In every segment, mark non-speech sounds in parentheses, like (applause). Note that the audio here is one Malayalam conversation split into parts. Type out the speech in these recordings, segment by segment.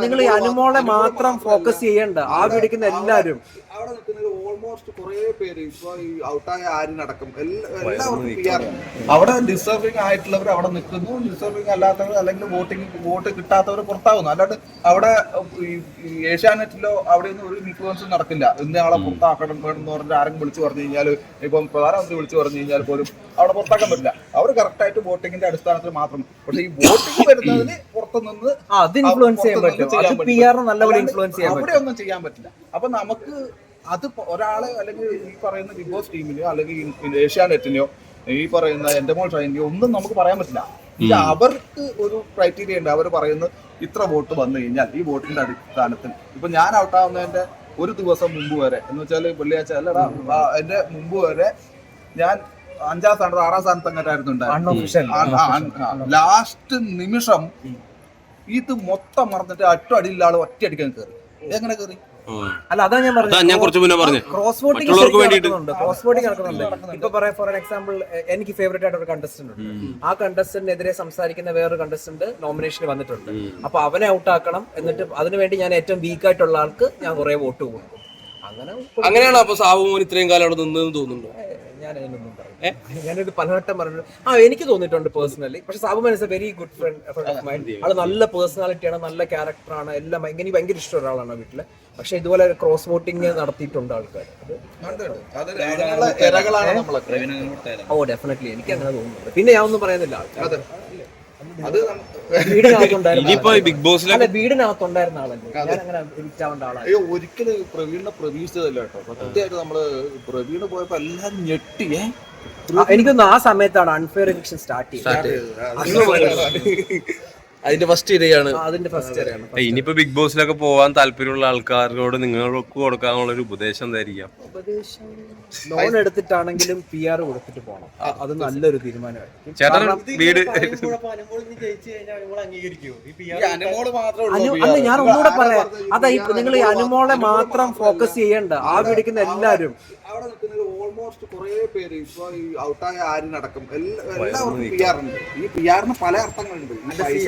നിങ്ങൾ ഈ അനുമോളെ മാത്രം ഫോക്കസ് ചെയ്യണ്ട. ആ പിടിക്കുന്ന എല്ലാരും. ഓൾമോസ്റ്റ് കുറെ പേര് ഇപ്പൊ ഈ ഔട്ടായ ആരിനടക്കം നടക്കും എല്ലാവർക്കും അവിടെ ഡിസർവിംഗ് ആയിട്ടുള്ളവർ അവിടെ നിൽക്കുന്നു. ഡിസർവിംഗ് അല്ലാത്തവർ അല്ലെങ്കിൽ വോട്ടിംഗ് വോട്ട് കിട്ടാത്തവർ പുറത്താകുന്നു അല്ലാണ്ട് അവിടെ ഏഷ്യാനെറ്റിലോ അവിടെ ഒന്നും ഒരു ഇൻഫ്ലുവൻസും നടക്കില്ല. ഇന്ന് ആളെ പുറത്താക്കണം വേണം എന്ന് പറഞ്ഞിട്ട് ആരെങ്കിലും വിളിച്ചു പറഞ്ഞു കഴിഞ്ഞാൽ ഇപ്പം പ്രധാനമന്ത്രി വിളിച്ചു പറഞ്ഞു കഴിഞ്ഞാൽ പോലും അവിടെ പുറത്താക്കാൻ പറ്റില്ല. അവർ കറക്റ്റായിട്ട് വോട്ടിങ്ങിന്റെ അടിസ്ഥാനത്തിൽ മാത്രം പക്ഷേ ഈ വോട്ടിംഗ് വരുന്നതിന് പുറത്തുനിന്ന് ആ, അത് ഇൻഫ്ലുവൻസ് ചെയ്യാൻ പറ്റും. ചെയ്യാൻ അത് പറ്റും. പി ആറിന് നല്ലപോലെ ഇൻഫ്ലുവൻസ് ചെയ്യാൻ അവിടെ ഒന്നും ചെയ്യാൻ പറ്റില്ല. അപ്പൊ നമുക്ക് അത് ഒരാളെ അല്ലെങ്കിൽ ഈ പറയുന്ന ബിഗ് ബോസ് ടീമിനെയോ അല്ലെങ്കിൽ ഏഷ്യാനെറ്റിനെയോ ഈ പറയുന്ന എന്റെ മോൾ ഷൈനിയോ ഒന്നും നമുക്ക് പറയാൻ പറ്റില്ല. ഇത് അവർക്ക് ഒരു ക്രൈറ്റീരിയ ഉണ്ട്. അവർ പറയുന്നത് ഇത്ര വോട്ട് വന്നു കഴിഞ്ഞാൽ ഈ വോട്ടിന്റെ അടിസ്ഥാനത്തിൽ. ഇപ്പൊ ഞാൻ ഔട്ടാവുന്നതിന്റെ ഒരു ദിവസം മുമ്പ് വരെ എന്ന് വെച്ചാൽ വെള്ളിയാഴ്ച അല്ലടാ എന്റെ മുമ്പ് വരെ ഞാൻ അഞ്ചാം സ്ഥാനത്ത് ആറാം സ്ഥാനത്ത് അങ്ങോട്ടായിരുന്നു. ലാസ്റ്റ് നിമിഷം ഇത് മൊത്തം മറന്നിട്ട് അറ്റ അടിയിലുള്ള ആൾ ഒറ്റ അടിക്കാൻ കയറി എങ്ങനെ കയറി അല്ല അതാ ഞാൻ പറഞ്ഞത്. ഞാൻ കുറച്ച് മുന്നേ പറഞ്ഞു. ക്രോസ് വോട്ടിംഗ് നടക്കുന്നുണ്ട് വേണ്ടിയിട്ട്. ക്രോസ് വോട്ടിംഗ് നടക്കുന്നുണ്ട്. ഇപ്പൊ പറയാം ഫോർ എക്സാമ്പിൾ എനിക്ക് ഫേവറേറ്റ് ആയിട്ട് ഒരു കണ്ടസ്റ്റന്റ് ഉണ്ട്. ആ കണ്ടസ്റ്റന്റിനെതിരെ സംസാരിക്കുന്ന വേറൊരു കണ്ടസ്റ്റന്റ് നോമിനേഷന് വന്നിട്ടുണ്ട്. അപ്പൊ അവനെ ഔട്ട് ആക്കണം. എന്നിട്ട് അതിനുവേണ്ടി ഞാൻ ഏറ്റവും വീക്ക് ആയിട്ടുള്ള ആൾക്ക് ഞാൻ കുറെ വോട്ട് കൊടുക്കും. അങ്ങനെ അങ്ങനെയാണ് അപ്പൊ സാബുമോൻ ഇത്രയും കാലം അവിടെ നിന്നെന്ന് തോന്നുന്നുണ്ടോ? ഞാനിത് പലവട്ടം പറഞ്ഞു ആ എനിക്ക് തോന്നിയിട്ടുണ്ട് പേഴ്സണലി പക്ഷെ സാബു മനസ്സ് very good friend of mind ആൾ നല്ല പേഴ്സണാലിറ്റിയാണ് നല്ല ക്യാരക്ടറാണ് എല്ലാം ഭയങ്കര എനിക്ക് ഭയങ്കര ഇഷ്ടം ഒരാളാണ് വീട്ടിൽ. പക്ഷെ ഇതുപോലെ ക്രോസ് വോട്ടിങ് നടത്തിയിട്ടുണ്ട് ആൾക്കാർ ഓ ഡെഫിനറ്റ്ലി എനിക്ക് അങ്ങനെ തോന്നുന്നുണ്ട്. പിന്നെ ഞാൻ ഒന്നും പറയുന്നില്ല ആൾക്കാർ അതെ. നമ്മ- ബിഗ് ബോസിലെ അല്ല വീടിനകത്തുണ്ടായിരുന്ന ആളല്ലേ? ഞാൻ അങ്ങനെ വിറ്റാവേണ്ട ആളാണ്. അയ്യോ ഒരിക്കലും പ്രവീണിനെ പ്രതീക്ഷിച്ചതല്ല കേട്ടോ. സത്യമായിട്ട് നമ്മൾ പ്രവീണ് പോയപ്പോ എല്ലാരും ഞെട്ടി. എനിക്കൊന്ന് ആ സമയത്താണ് അൺഫെയർ സ്റ്റാർട്ട് ചെയ്തത്. അതിന്റെ ഫസ്റ്റ് ഇരയാണ് അതിന്റെ ഫസ്റ്റ് ഇനിയിപ്പോ ബിഗ് ബോസിലൊക്കെ പോവാൻ താല്പര്യമുള്ള ആൾക്കാരോട് നിങ്ങൾക്ക് കൊടുക്കാനുള്ള ഒരു ഉപദേശം എന്തായിരിക്കാം? ഉപദേശം. ലോൺ എടുത്തിട്ടാണെങ്കിലും പി ആർ കൊടുത്തിട്ട് പോകണം അത് നല്ലൊരു തീരുമാനമായിരിക്കും. ചേട്ടൻ വീട് ഈ അനുമോൾ മാത്രമേ ഉള്ളൂ അനു- അല്ല ഞാൻ ഒന്നുകൂടെ പറയാം. അതാ നിങ്ങൾ ഈ അനുമോളെ മാത്രം ഫോക്കസ് ചെയ്യേണ്ട. ആ പിടിക്കുന്ന എല്ലാരും ഓൾമോസ്റ്റ് കുറെ പേര് ഇപ്പൊ ഈ ഔട്ടായ ആരിനടക്കം നടക്കും? എല്ലാവർക്കും പി ആർ ഉണ്ട് ഈ പി ആറിന് പല അർത്ഥങ്ങളുണ്ട്.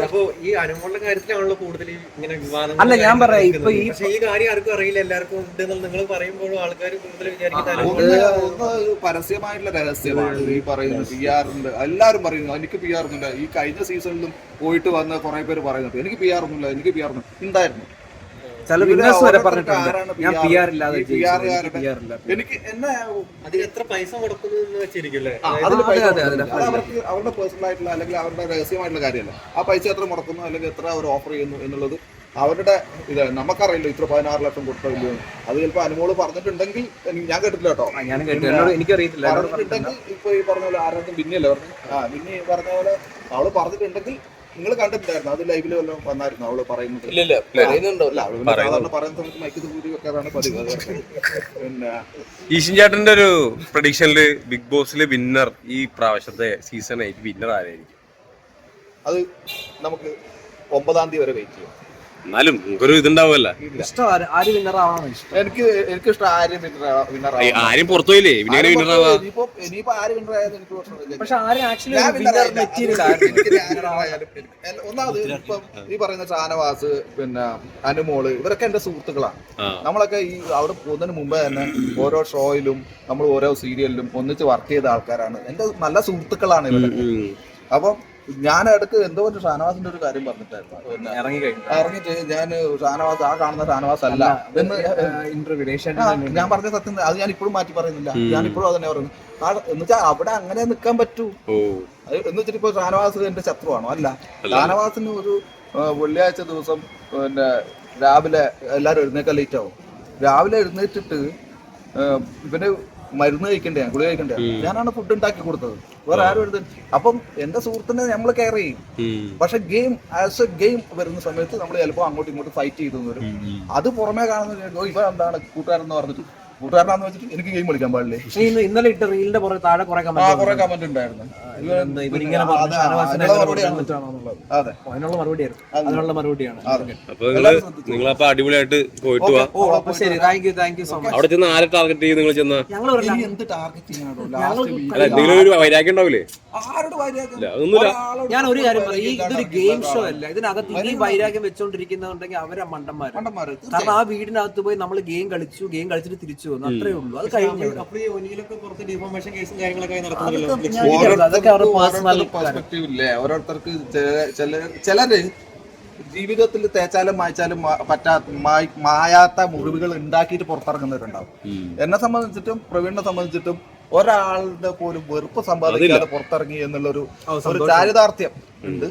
അപ്പൊ ഈ അനുമോളുടെ കാര്യത്തിലാണല്ലോ കൂടുതൽ ഇങ്ങനെ വിവാദം അല്ല, ഞാൻ പറയാം, ഇപ്പൊ ഈ- കാര്യം ആർക്കും അറിയില്ല. എല്ലാവർക്കും ഉണ്ട് നിങ്ങൾ പറയുമ്പോഴും ആൾക്കാർ കൂടുതൽ വിചാരിക്കുന്ന ഒന്ന് ഒന്ന് പരസ്യമായിട്ടുള്ള രഹസ്യമാണ് ഈ പറയുന്നത്. പി ആറിന്റെ എല്ലാവരും പറയുന്നു. എനിക്ക് പി ആർ ഒന്നുമില്ല ഈ കഴിഞ്ഞ സീസണിലും പോയിട്ട് വന്ന കുറെ പേര് പറയുന്നുണ്ട്. എനിക്ക് പി ആർ ഒന്നുമില്ല എനിക്ക് പി ആർ ഉണ്ടായിരുന്നു. ചില വിന്നേഴ്സ് വരെ പറഞ്ഞിട്ടുണ്ട്. ഞാൻ? പി ആർ ഇല്ലാതെ എനിക്ക് എന്നാ അതിന് എത്ര പൈസ മുടക്കുന്നു എന്ന് വെച്ചിരിക്കല്ലേ അതെ, അതെ, കൊടുക്കുന്നില്ല. അത് definitely. അവർക്ക് അവരുടെ പേഴ്സണൽ ആയിട്ടുള്ള അല്ലെങ്കിൽ അവരുടെ രഹസ്യമായിട്ടുള്ള കാര്യമല്ല. ആ പൈസ എത്ര മുടക്കുന്നു അല്ലെങ്കിൽ എത്ര അവർ ഓഫർ ചെയ്യുന്നു എന്നുള്ളത് അവരുടെ ഇത് നമുക്കറിയില്ല. ഇത്ര പതിനാറ് ലക്ഷം കൊടുത്തില്ല അത് ചിലപ്പോൾ അനുമോൾ പറഞ്ഞിട്ടുണ്ടെങ്കിൽ ഞാൻ കേട്ടില്ല കേട്ടോ. എനിക്കറിയില്ല. പറഞ്ഞിട്ടുണ്ടെങ്കിൽ ഇപ്പൊ ഈ പറഞ്ഞ പോലെ ആരാധന പിന്നെയല്ലേ പറഞ്ഞു ആ പിന്നെ പറഞ്ഞ പോലെ അവൾ പറഞ്ഞിട്ടുണ്ടെങ്കിൽ നിങ്ങൾ കണ്ടിട്ടുണ്ടായിരുന്നു അത് ലൈവിൽ വല്ലതും വന്നായിരുന്നു? അവൾ പറയുന്നത്. ഇല്ല ഇല്ല പറയുന്നുണ്ടോ? അല്ല അവൾ പിന്നെ സാധാരണ പറയുന്ന സമയത്ത് മൈക്ക് തൂരി വെക്കാറാണ് പതിവ് പിന്നെ ഈശൻ ചേട്ടന്റെ ഒരു പ്രഡിക്ഷനിൽ ബിഗ് ബോസിലെ വിന്നർ ഈ പ്രാവശ്യത്തെ സീസൺ ആയിട്ട് വിന്നർ ആരായിരിക്കും? അത് നമുക്ക് ഒമ്പതാം തീയതി വരെ വെയിറ്റ് ചെയ്യാം. എന്നാലും നമുക്കൊരു ഇതുണ്ടാവുമല്ല. ഇഷ്ടം ആര് ആര് വിന്നർ ആവാനാണ് ഇഷ്ടം. എനിക്ക് എനിക്ക് ഇഷ്ടം ആരും വിന്നർ ആരും പുറത്തു പോയില്ലേ? പിന്നെ എങ്ങനെ വിന്നർ ആവാ ഇനിയിപ്പോ ഇനിയിപ്പോ ആര് വിന്നർ ആയാലും എനിക്ക് പ്രശ്നമില്ല. പക്ഷെ ആരും ആക്ച്വലി ഞാൻ winner വിന്നർ ആയില്ല. മെറ്റീരിയൽ അതുകൊണ്ട് എനിക്ക് ആര് ആയാലും എനിക്ക് എല്ല- ഒന്നാമത് ഇപ്പം ഈ പറയുന്ന ഷാനവാസ് പിന്നെ അനുമോൾ ഇവരൊക്കെ എന്റെ സുഹൃത്തുക്കളാണ്. ആ. നമ്മളൊക്കെ ഈ അവിടെ പോകുന്നതിന് മുമ്പേ തന്നെ ഓരോ ഷോയിലും നമ്മൾ ഓരോ സീരിയലിലും ഒന്നിച്ച് വർക്ക് ചെയ്ത ആൾക്കാരാണ്. എന്റെ നല്ല സുഹൃത്തുക്കളാണ് ഇവരൊക്കെ. ഉം. അപ്പം ഞാൻ ഇടയ്ക്ക് എന്തോ ഒരു ഷാനവാസിന്റെ ഒരു കാര്യം പറഞ്ഞിട്ടായിരുന്നു. പിന്നെ ഇറങ്ങി കഴിഞ്ഞു ഇറങ്ങിട്ട് ഞാൻ ഷാനവാസ് ആ കാണുന്ന ഷാനവാസ് അല്ല. എന്ന് ഇന്റർവ്യൂ ഞാൻ പറഞ്ഞ സത്യം അത് ഞാൻ ഇപ്പോഴും മാറ്റി പറയുന്നില്ല. ഞാൻ ഇപ്പോഴും അതന്നെ പറയുന്നു. എന്നുവെച്ചാൽ അവിടെ അങ്ങനെ നിൽക്കാൻ പറ്റൂ. ഓ. അത് എന്ന് വെച്ചിട്ട് ഇപ്പൊ ഷാനവാസ് എന്റെ ശത്രുവാണോ? അല്ല. ഷാനവാസിന് ഒരു വെള്ളിയാഴ്ച ദിവസം പിന്നെ രാവിലെ എല്ലാരും എഴുന്നേക്കാൻ ലേറ്റ് ആവും. രാവിലെ എഴുന്നേറ്റിട്ട് ഇവന് മരുന്ന് കഴിക്കണ്ടേ? ഗുളിക കഴിക്കണ്ടേ? ഞാനാണ് ഫുഡ് ഉണ്ടാക്കി കൊടുത്തത്. വേറെ ആരും എടുത്ത് അപ്പം എന്റെ സുഹൃത്തിനെ നമ്മൾ കെയർ ചെയ്യും. പക്ഷെ ഗെയിം ആസ് എ ഗെയിം വരുന്ന സമയത്ത് നമ്മൾ ചിലപ്പോൾ അങ്ങോട്ടും ഇങ്ങോട്ടും ഫൈറ്റ് ചെയ്തു വരും. അത് പുറമേ കാണുന്ന ഇവ എന്താണ്? കൂട്ടുകാരെന്ന് പറഞ്ഞിട്ട് കൂട്ടുകാരനാന്ന് വെച്ചിട്ട് എനിക്ക് ഗെയിം കളിക്കാൻ പാടില്ലേ? പക്ഷേ ഇന്ന് ഇന്നലെ ഇട്ട റീലിന്റെ പുറകെ താഴെ കുറെ കുറെ കമന്റ് ഉണ്ടായിരുന്നു. അത് അതിനുള്ള മറുപടിയായിരുന്നു. മറുപടിയാണ്. അപ്പൊ നിങ്ങളപ്പോ അടിപൊളിയായിട്ട് പോയിട്ട് അവിടെ ചെന്ന് ആരെ ടാർഗറ്റ് ചെയ്യും നിങ്ങൾ ചെന്ന? എന്ത് അല്ല എന്തെങ്കിലും ഒരു വൈരാഗ്യം ഉണ്ടാവില്ലേ? ആരോട് വൈരാഗ്യം? ഇല്ല അതൊന്നുമില്ല. ഞാൻ ഒരു കാര്യം പറയാം. ഈ ഇതൊരു ഗെയിം ഷോ അല്ല. ഇതിനകത്ത് ഇനിയും വൈരാഗ്യം വെച്ചോണ്ടിരിക്കുന്നുണ്ടെങ്കിൽ അവരെ മണ്ടന്മാര്. മണ്ടന്മാര്. കാരണം ആ വീടിനകത്ത് പോയി നമ്മൾ ഗെയിം കളിച്ചു ഗെയിം കളിച്ചിട്ട് തിരിച്ചു വന്നു അത്രേ ഉള്ളൂ. അത് കഴിഞ്ഞു അതൊക്കെ അവരുടെ ഓരോരുത്തർക്കും പേഴ്സണൽ ചിലര് ജീവിതത്തിൽ തേച്ചാലും മായ്ച്ചാലും പറ്റാത്ത പറ്റാ മായാത്ത മുറിവുകൾ ഉണ്ടാക്കിയിട്ട് പുറത്തിറങ്ങുന്നവരുണ്ടാവും. എന്നെ സംബന്ധിച്ചിട്ടും പ്രവീണിനെ സംബന്ധിച്ചിട്ടും ഒരാളുടെ പോലും വെറുപ്പ് സമ്പാദിക്കാതെ പുറത്തിറങ്ങി എന്നുള്ളൊരു ഒരു ചാരിതാർത്ഥ്യം ഉണ്ട്.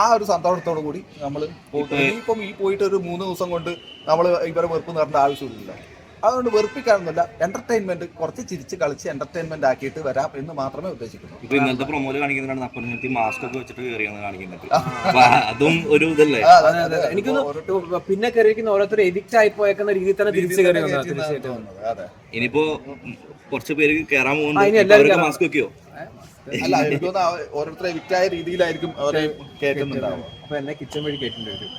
ആ ഒരു സന്തോഷത്തോടു കൂടി നമ്മൾ ഇപ്പം ഈ പോയിട്ട് ഒരു മൂന്ന് ദിവസം കൊണ്ട് നമ്മൾ ഇവരെ വെറുപ്പ് നേടേണ്ട ആവശ്യമില്ല. അതുകൊണ്ട് വെറുപ്പിക്കാനൊന്നുമില്ല. എന്റർടൈൻമെന്റ് കുറച്ച് ചിരിച്ച് കളിച്ച് എന്റർടൈൻമെന്റ് ആക്കിയിട്ട് വരാം എന്ന് മാത്രമേ ഉദ്ദേശിക്കുന്നു ഇപ്പൊ ഇന്നലത്തെ പ്രൊമോൽ കാണിക്കുന്നതാണ് നപ്പുറത്ത് മാസ്ക് ഒക്കെ വെച്ചിട്ട് കയറിയാണ് കാണിക്കുന്നത്. അതും ഒരു ഇതല്ലേ? എനിക്ക് പിന്നെ കയറിയിരിക്കുന്ന ഓരോരുത്തർ എഡിക്റ്റ് ആയി പോയേക്കുന്ന രീതിയിൽ തന്നെ തിരിച്ചു കയറി ഇനിയിപ്പോ കുറച്ച് പേര് കയറാൻ പോകുന്നു പോകുന്നുണ്ട്. മാസ്ക് വെക്കോ അല്ല എനിക്ക് തോന്നുന്നു ഓരോരുത്തരെ വിറ്റായ രീതിയിലായിരിക്കും അവരെ കേൾക്കുന്നുണ്ടാവുക. അപ്പൊ എന്നെ കിച്ചൺ വഴി കേട്ടിട്ടുണ്ട് വരും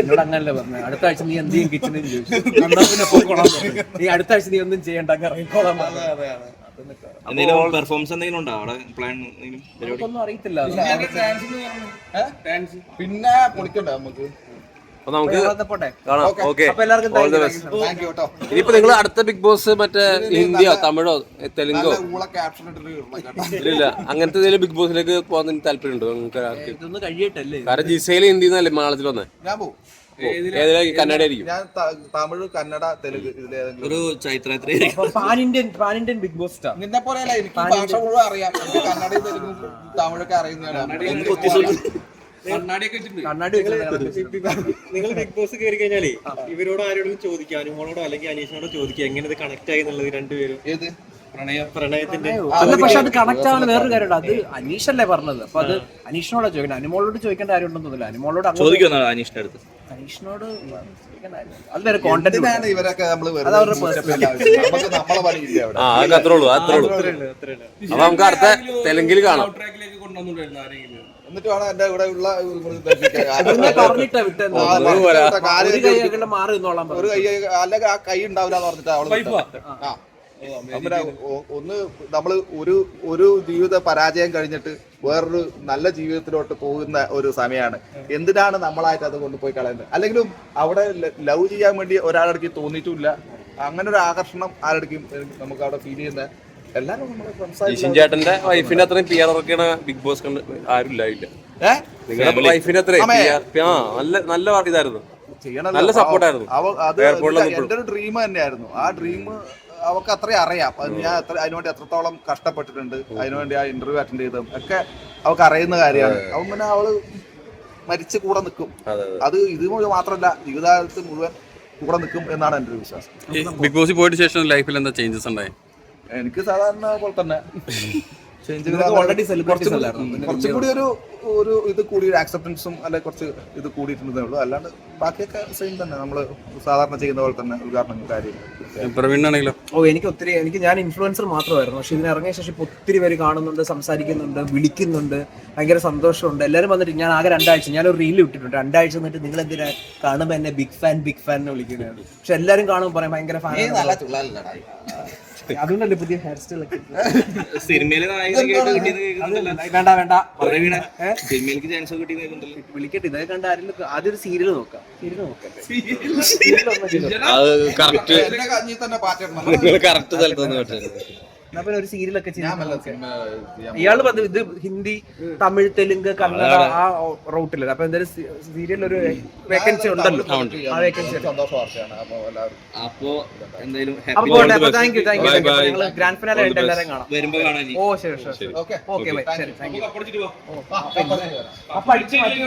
എന്നോട് അങ്ങനല്ല പറഞ്ഞത് അടുത്ത ആഴ്ച നീ എന്ത് ചെയ്യും കിച്ചണിൽ ചോദിച്ചു. നീ അടുത്ത ആഴ്ച നീ ഒന്നും ചെയ്യണ്ട അങ്ങ് ഇറങ്ങിക്കോളാൻ പറഞ്ഞു. എന്തെങ്കിലും പെർഫോമൻസ് എന്തെങ്കിലും ഉണ്ടോ അവിടെ? പ്ലാൻ നമുക്കൊന്നും അറിയത്തില്ല. പിന്നെ പൊളിക്കണ്ട നമുക്ക്? അപ്പൊ നമുക്ക് കാണാം. ഓക്കെ. ഇനിയിപ്പോ നിങ്ങൾ അടുത്ത ബിഗ് ബോസ് മറ്റേ ഹിന്ദിയോ തമിഴോ തെലുങ്കോ? ഇല്ല അങ്ങനത്തെ എന്തെങ്കിലും ബിഗ് ബോസിലേക്ക് പോകാൻ താല്പര്യം ഉണ്ടോ നിങ്ങൾക്ക് കാരണം ജിസയിൽ ഹിന്ദി എന്നല്ലേ മലയാളത്തിൽ വന്നേ ഞാൻ പോവും. ഏതിലാ? കന്നഡ ആയിരിക്കും ഞാൻ തമിഴ് കന്നഡ തെലുങ്ക് ഒരു ചൈത്രയാത്ര pan Indian pan Indian Bigg Boss star നിന്നെ പോലെയല്ല എനിക്ക് ഭാഷ മുഴുവൻ അറിയാം. കന്നഡയും തെലുങ്കും തമിഴൊക്കെ അറിയുന്നതാണ്. നിങ്ങൾ ബിഗ് ബോസ് കയറി കഴിഞ്ഞാലേ ഇവരോട് ആരോടും ചോദിക്കാം അനുമോളോടോ അല്ലെങ്കിൽ അനീഷിനോടോ ചോദിക്കുക എങ്ങനെ ഇത് കണക്ട് ആയി എന്നുള്ളത് രണ്ടുപേരും. പ്രണയത്തിന്റെ അല്ല പക്ഷെ അത് കണക്ട് ആവുന്ന വേറൊരു കാര്യമുണ്ട്. അത് അനീഷല്ലേ പറഞ്ഞത്? അപ്പൊ അത് അനീഷിനോടാ ചോദിക്കണം അനുമോളോട് ചോദിക്കേണ്ട കാര്യമുണ്ടെന്ന് തോന്നില്ല അനുമോളോട് ചോദിക്കുന്നത് അനീഷിനടുത്ത് അനീഷിന്റെ അടുത്ത്. അനീഷിനോട് ചോദിക്കേണ്ട കാര്യമില്ല. അത് വേറെ കോണ്ടന്റ് ഇവരൊക്കെ അത്രേ ഉള്ളൂ അത്രേ ഉള്ളൂ. അപ്പൊ നമുക്ക് അടുത്ത തെലുങ്കിൽ കാണാം. എന്നിട്ട് വേണം എന്റെ ഇവിടെ ഉള്ള ഒരു. (laughs) പറഞ്ഞിട്ടാ കൈ മാറി ഒരു അല്ലെങ്കിൽ ആ കൈ ഉണ്ടാവില്ല എന്ന് പറഞ്ഞിട്ട് അവൾ ഒന്ന് നമ്മൾ ഒരു ഒരു ജീവിത പരാജയം കഴിഞ്ഞിട്ട് വേറൊരു നല്ല ജീവിതത്തിലോട്ട് പോകുന്ന ഒരു സമയമാണ് എന്തിനാണ് നമ്മളായിട്ട് അത് കൊണ്ടുപോയി കളയുന്നത് അല്ലെങ്കിലും അവിടെ ലവ് ചെയ്യാൻ വേണ്ടി ഒരാളടക്കി തോന്നിയിട്ടില്ല. അങ്ങനെ ഒരു ആകർഷണം ആരെടുക്കും നമുക്ക് അവിടെ ഫീൽ ചെയ്യുന്ന ജിഷിൻ ചേട്ടന്റെ വൈഫിന്റെ അത്രയും പി ആർ ഇറക്കണ ബിഗ് ബോസ് കണ്ട് ആരും ഇല്ലായില്ല. നിങ്ങളുടെ വൈഫിന്റെ അത്രയും ആ നല്ല നല്ല വർക്ക് ഇതായിരുന്നു. നല്ല സപ്പോർട്ട് ആയിരുന്നു. അവ- അത് എയർപോർട്ടിൽ എന്റെ ഒരു ഡ്രീം തന്നെയായിരുന്നു. ആ ഡ്രീം അവക്ക് അത്രയും അറിയാം. ഞാൻ അത്ര അതിനുവേണ്ടി എത്രത്തോളം കഷ്ടപ്പെട്ടിട്ടുണ്ട്. അതിനുവേണ്ടി ആ ഇന്റർവ്യൂ അറ്റൻഡ് ചെയ്തതും ഒക്കെ അവൾക്ക് അറിയുന്ന കാര്യമാണ്. അവൻ പിന്നെ അവൾ മരിച്ചു കൂടെ നിൽക്കും. അതെ, അത്. ഇത് മാത്രമല്ല ജീവിതകാലത്ത് മുഴുവൻ കൂടെ നിൽക്കും എന്നാണ് എന്റെ ഒരു വിശ്വാസം. ബിഗ് ബോസിൽ പോയിട്ട് ശേഷം ലൈഫിൽ എന്താ ചേഞ്ചസ് ഉണ്ടായി? എനിക്ക് സാധാരണ പോലെ തന്നെ. അല്ലായിരുന്നോ? കുറച്ചും കൂടി ഒരു ഒരു ഇത് കൂടി ഒരു ആക്സെപ്റ്റൻസും അല്ലെ കുറച്ച് ഇത് കൂടിയിട്ടുണ്ടേ ഉള്ളൂ. അല്ലാണ്ട് ബാക്കിയൊക്കെ സെയിം തന്നെ. നമ്മൾ സാധാരണ ചെയ്യുന്ന പോലെ തന്നെ ഉദ്ഘാടനം കാര്യമില്ല ഓ എനിക്ക് ഒത്തിരി എനിക്ക് ഞാൻ ഇൻഫ്ലുവൻസർ മാത്രമായിരുന്നു. പക്ഷെ ഇതിന് ഇറങ്ങിയ ശേഷം ഇപ്പൊ ഒത്തിരി പേര് കാണുന്നുണ്ട് സംസാരിക്കുന്നുണ്ട് വിളിക്കുന്നുണ്ട്. ഭയങ്കര സന്തോഷമുണ്ട്. എല്ലാവരും വന്നിട്ട് ഞാൻ ആകെ രണ്ടാഴ്ച ഞാൻ ഒരു റീൽ ഇട്ടിട്ടുണ്ട്. രണ്ടാഴ്ച വന്നിട്ട് നിങ്ങൾ എന്തിനാ കാണുമ്പോൾ എന്നെ ബിഗ് ഫാൻ ബിഗ് ഫാൻ എന്ന് വിളിക്കുന്നത്? പക്ഷെ എല്ലാവരും കാണുമ്പോൾ പറയാം ഭയങ്കര ഫാൻ അതുകൊണ്ടല്ലേ പുതിയ ഹെയർ സ്റ്റൈൽ ഒക്കെ സിനിമയിൽ നായകനൊക്കെ കിട്ടിയെന്ന് കേൾക്കുന്നുണ്ടല്ലോ. വേണ്ട വേണ്ട. പ്രവീണ സിനിമയിലേക്ക് ചാൻസ് കേൾക്കുന്നുണ്ടല്ലോ. വിളിക്കട്ടെ ഇതൊക്കെ കണ്ട ആരെങ്കിലും ആദ്യം ഒരു സീരിയൽ നോക്കാം. സീരിയൽ നോക്കട്ടെ. കറക്റ്റ് നിങ്ങൾ കറക്റ്റ് സ്ഥലത്ത് നിന്ന് എന്നാ പിന്നെ ഒരു സീരിയലൊക്കെ ഇയാൾ പറഞ്ഞു ഇത് ഹിന്ദി തമിഴ് തെലുങ്ക് കന്നഡ ആ റൂട്ടിലല്ല അപ്പൊ എന്തായാലും സീരിയൽ ഒരു വേക്കൻസി ഉണ്ടല്ലോ. ആ വേക്കൻസി അപ്പൊ എന്തായാലും ഹാപ്പി പോട്ടെ. അപ്പൊ താങ്ക് യു താങ്ക് യു. ഞങ്ങൾ ഗ്രാൻഡ് ഫിനാലെ ആയിട്ട് എല്ലാവരും കാണാം. ഓ ശരി ശരി ശരി. ഓക്കെ. Okay bye. ശരി താങ്ക് യു. അപ്പൊ അപ്പൊ അടിച്ച് മാറ്റി